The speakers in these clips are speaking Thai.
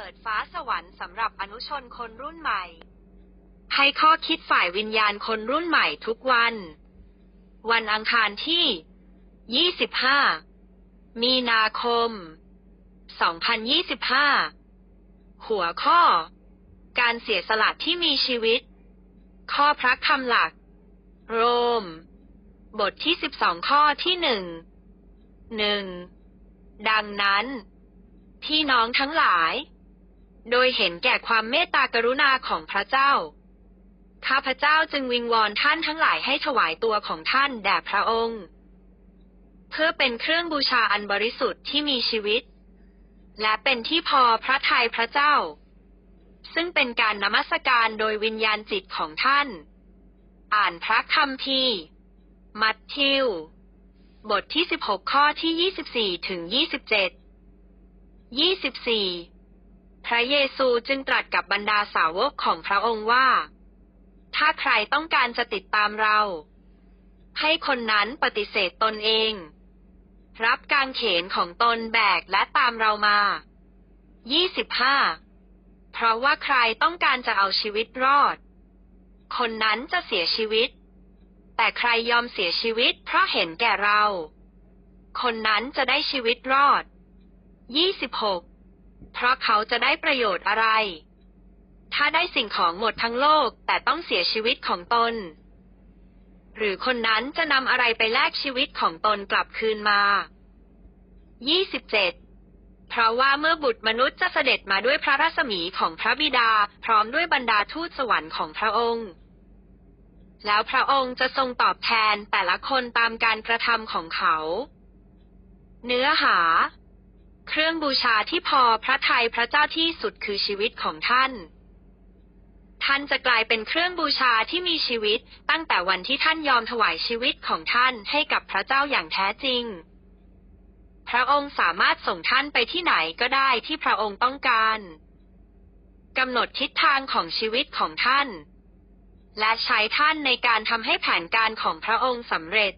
เปิดฟ้าสวรรค์สำหรับอนุชนคนรุ่นใหม่ ให้ข้อคิดฝ่ายวิญญาณคนรุ่นใหม่ทุกวัน วันอังคารที่ 25 มีนาคม 2025 หัวข้อ การเสียสละที่มีชีวิต ข้อพระคำหลัก โรม บทที่ 12 ข้อที่หนึ่งหนึ่งดังนั้น พี่น้องทั้งหลาย โดยเห็นแก่ความเมตตากรุณาของพระเจ้า ข้าพเจ้าจึงวิงวอนท่านทั้งหลายให้ถวายตัวของท่านแด่พระองค์ เพื่อเป็นเครื่องบูชาอันบริสุทธิ์ที่มีชีวิต และเป็นที่พอพระทัยพระเจ้า ซึ่งเป็นการนมัสการโดยวิญญาณจิตของท่าน อ่านพระคัมภีร์มัทธิว บทที่ 16 ข้อที่ 24 ถึง 27 24 พระเยซูจึงตรัสกับบรรดาสาวกของพระองค์ว่า ถ้าใครต้องการจะติดตามเรา ให้คนนั้นปฏิเสธตนเอง รับกางเขนของตนแบกและตามเรามา 25 เพราะว่าใครต้องการจะเอาชีวิตรอด คนนั้นจะเสียชีวิต แต่ใครยอมเสียชีวิตเพราะเห็นแก่เรา คนนั้นจะได้ชีวิตรอด 26 เพราะเขาจะได้ประโยชน์อะไร ถ้าได้สิ่งของหมดทั้งโลกแต่ต้องเสียชีวิตของตน หรือคนนั้นจะนำอะไรไปแลกชีวิตของตนกลับคืนมา 27เพราะว่าเมื่อบุตรมนุษย์จะเสด็จมาด้วยพระรัศมีของพระบิดา พร้อมด้วยบรรดาทูตสวรรค์ของพระองค์ แล้วพระองค์จะทรงตอบแทนแต่ละคนตามการกระทำของเขา เนื้อหา เครื่องบูชาที่พอพระทัยพระเจ้าที่สุดคือชีวิตของท่าน ท่านจะกลายเป็นเครื่องบูชาที่มีชีวิต ตั้งแต่วันที่ท่านยอมถวายชีวิตของท่านให้กับพระเจ้าอย่างแท้จริง พระองค์สามารถส่งท่านไปที่ไหนก็ได้ที่พระองค์ต้องการกำหนดทิศทางของชีวิตของท่าน และใช้ท่านในการทำให้แผนการของพระองค์สำเร็จ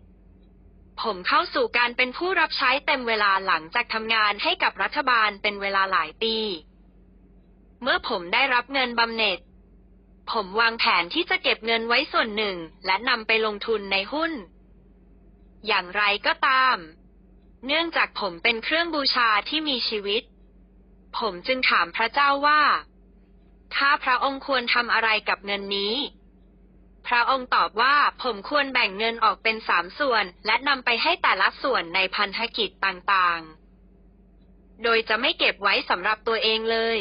ผมเข้าสู่การเป็นผู้รับใช้เต็มเวลาหลังจากทำงานให้กับรัฐบาลเป็นเวลาหลายปี เมื่อผมได้รับเงินบำเหน็จ ผมวางแผนที่จะเก็บเงินไว้ส่วนหนึ่ง และนำไปลงทุนในหุ้น อย่างไรก็ตาม เนื่องจากผมเป็นเครื่องบูชาที่มีชีวิต ผมจึงถามพระเจ้าว่า ถ้าพระองค์ควรทำอะไรกับเงินนี้ พระองค์ตอบว่าผมควรแบ่งเงินออกเป็นสามส่วน และนำไปให้แต่ละส่วนในพันธกิจต่างๆ โดยจะไม่เก็บไว้สำหรับตัวเองเลย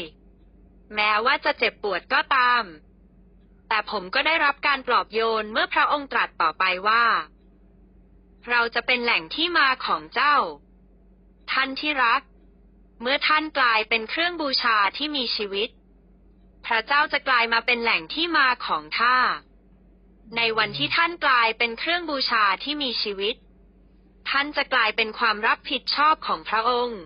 แม้ว่าจะเจ็บปวดก็ตาม แต่ผมก็ได้รับการปลอบโยนเมื่อพระองค์ตรัสต่อไปว่า เราจะเป็นแหล่งที่มาของเจ้า ท่านที่รัก เมื่อท่านกลายเป็นเครื่องบูชาที่มีชีวิต พระเจ้าจะกลายมาเป็นแหล่งที่มาของท่า ในวันที่ท่านกลายเป็นเครื่องบูชาที่มีชีวิต ท่านจะกลายเป็นความรับผิดชอบของพระองค์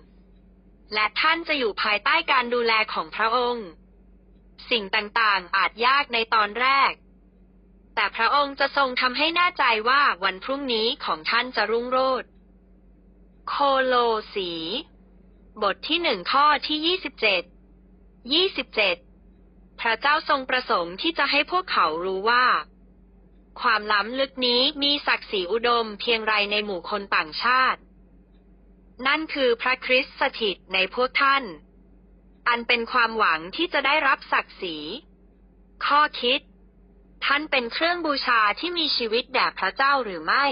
และท่านจะอยู่ภายใต้การดูแลของพระองค์ สิ่งต่างๆอาจยากในตอนแรก แต่พระองค์จะทรงทำให้แน่ใจว่าวันพรุ่งนี้ของท่านจะรุ่งโรจน์โคโลสี บทที่หนึ่งข้อที่ยี่สิบเจ็ดยี่สิบเจ็ดพระเจ้าทรงประสงค์ที่จะให้พวกเขารู้ว่า ความล้ำลึกนี้มีศักดิ์ศรีอุดมเพียงไรในหมู่คนต่างชาติ นั่นคือพระคริสต์สถิตในพวกท่าน อันเป็นความหวังที่จะได้รับศักดิ์ศรี ข้อคิด ท่านเป็นเครื่องบูชาที่มีชีวิตแด่พระเจ้าหรือไม่